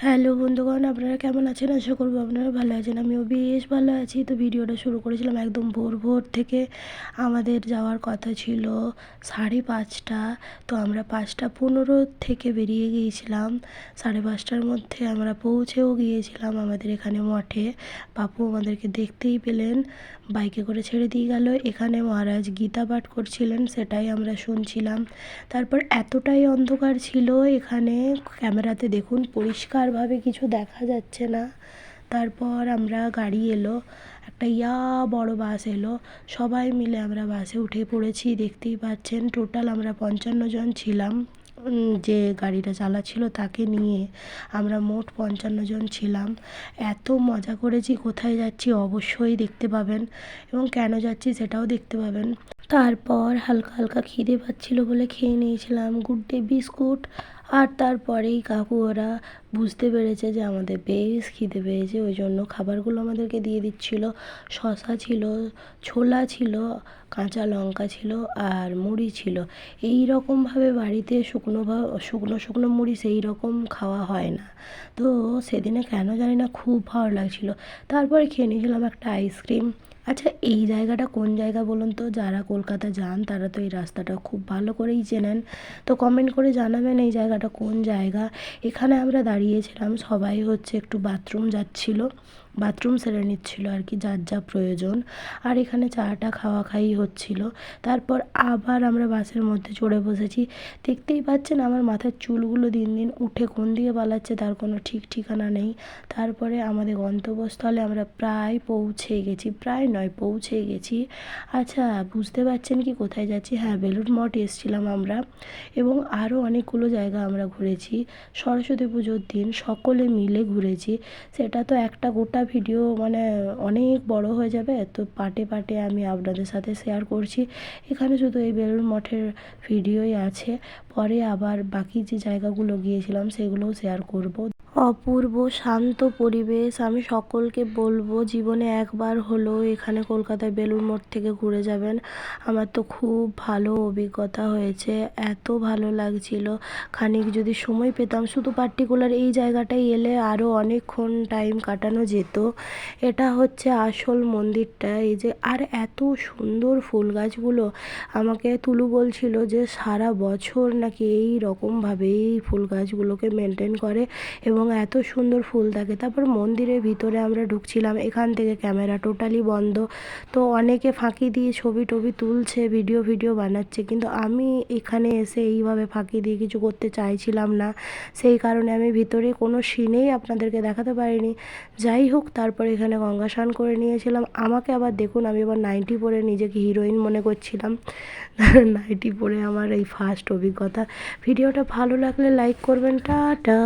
Hello বন্ধুগণ, আপনারা কেমন আছেন? আশা করব আপনারা ভালো আছেন। আমিও বেশ ভালো আছি। তো ভিডিওটা শুরু করেছিলাম একদম ভোর ভোর থেকে। আমাদের যাওয়ার কথা ছিল সাড়ে পাঁচটা। তো আমরা পাঁচটা পনেরো থেকে বেরিয়ে গিয়েছিলাম। সাড়ে পাঁচটার মধ্যে আমরা পৌঁছেও গিয়েছিলাম আমাদের এখানে মঠে। বাপু আমাদেরকে দেখতেই পেলেন। বাইকে করে ছেড়ে দিয়ে গেল। এখানে মহারাজ গীতা পাঠ করছিলেন, সেটাই আমরা শুনছিলাম। তারপর এতটাই অন্ধকার ছিল এখানে। ক্যামেরাতে দেখুন পরিষ্কারভাবে কিছু দেখা যাচ্ছে না। তারপর আমরা গাড়ি এলো, একটা ইয়া বড় বাস এলো। সবাই মিলে আমরা বাসে উঠে পড়েছি, দেখতেই পাচ্ছেন টোটাল আমরা পঞ্চান্ন জন ছিলাম। যে গাড়িটা চালাচ্ছিল তাকে নিয়ে আমরা মোট পঞ্চান্ন জন ছিলাম। এত মজা করেছি, কোথায় যাচ্ছি অবশ্যই দেখতে পাবেন এবং কেন যাচ্ছি সেটাও দেখতে পাবেন। তারপর হালকা হালকা খিদে পাচ্ছিল বলে খেয়ে নিয়েছিলাম। Good day, biscuit. আর তারপরেই কাকু, ওরা বুঝতে পেরেছে যে আমাদের বেশ খিদে পেয়েছে, ওই জন্য খাবারগুলো আমাদেরকে দিয়ে দিচ্ছিল। শশা ছিল, ছোলা ছিল, কাঁচা লঙ্কা ছিল আর মুড়ি ছিল। এই রকমভাবে বাড়িতে শুকনো শুকনো শুকনো মুড়ি সেই রকম খাওয়া হয় না। তো সেদিনে কেন জানি না খুব ভালো লাগছিল। তারপরে খেয়ে নিয়েছিলাম একটা আইসক্রিম আচ্ছা এই জায়গাটা কোন জায়গা বলুন তো? যারা কলকাতা যান, তারা তো এই রাস্তাটা খুব ভালো করেই চেনেন। তো কমেন্ট করে জানাবেন এই জায়গাটা কোন জায়গা? এখানে আমরা দাঁড়িয়েছিলাম, সবাই হচ্ছে একটু বাথরুম যাচ্ছিল। বাথরুম সেরে নিচ্ছিল আর কি, যার যা প্রয়োজন। আর এখানে চাটা খাওয়া খাই হচ্ছিল। তারপর আবার আমরা বাসের মধ্যে চড়ে বসেছি। দেখতেই পাচ্ছেন আমার মাথার চুলগুলো দিন দিন উঠে কোন দিকে পালাচ্ছে তার কোনো ঠিক ঠিকানা নেই। তারপরে আমাদের গন্তব্যস্থলে আমরা প্রায় পৌঁছে গেছি, প্রায় নয় পৌঁছে গেছি। আচ্ছা বুঝতে পারছেন কি কোথায় যাচ্ছি? হ্যাঁ বেলুড় মঠ এসেছিলাম আমরা এবং আরও অনেকগুলো জায়গা আমরা ঘুরেছি। সরস্বতী পুজোর দিন সকলে মিলে ঘুরেছি। সেটা তো একটা গোটা ভিডিও মানে অনেক বড় হয়ে যাবে। তো পার্টে পার্টে আমি আপনাদের সাথে শেয়ার করছি। এখানে শুধু এই বেলুড় মঠের ভিডিওই আছে। পরে আবার বাকি যে জায়গাগুলো গিয়েছিলাম সেগুলোও শেয়ার করব। অপূর্ব শান্ত পরিবেশ, আমি সকলকে বলব, জীবনে একবার হলেও এখানে কলকাতায় বেলুড় মঠ থেকে ঘুরে যাবেন, আমার তো খুব ভালো অভিজ্ঞতা হয়েছে, এত ভালো লাগছিল। খানিক যদি সময় পেতাম, শুধু পার্টিকুলার এই জায়গাটায় এলে আরও অনেকক্ষণ টাইম কাটানো যেত। এটা হচ্ছে আসল মন্দিরটা, এই যে, আর এত সুন্দর ফুল গাছগুলো। আমাকে তুলু বলছিল যে, সারা বছর নাকি এই রকমভাবেই ফুল গাছগুলোকে মেনটেন করে এবং এত সুন্দর ফুল থাকে তারপর মন্দিরের ভিতরে আমরা ঢুকছিলাম, এখান থেকে ক্যামেরা টোটালি বন্ধ। তো অনেকে ফাঁকি দিয়ে ছবি টবি তুলছে ভিডিও ভিডিও বানাচ্ছে। কিন্তু আমি এখানে এসে এইভাবে ফাঁকি দিয়ে কিছু করতে চাইছিলাম না। সেই কারণে আমি ভিতরে কোনো সিনেই আপনাদেরকে দেখাতে পারিনি। যাই হোক, তারপর এখানে গঙ্গা স্নান করে নিয়েছিলাম। আমাকে আবার দেখুন, আমি আবার নাইটি পরে নিজেকে হিরোইন মনে করছিলাম। নাইটি পরে আমার এই ফার্স্ট অভিজ্ঞতা। ভিডিওটা ভালো লাগলে লাইক করবেন। টাটা!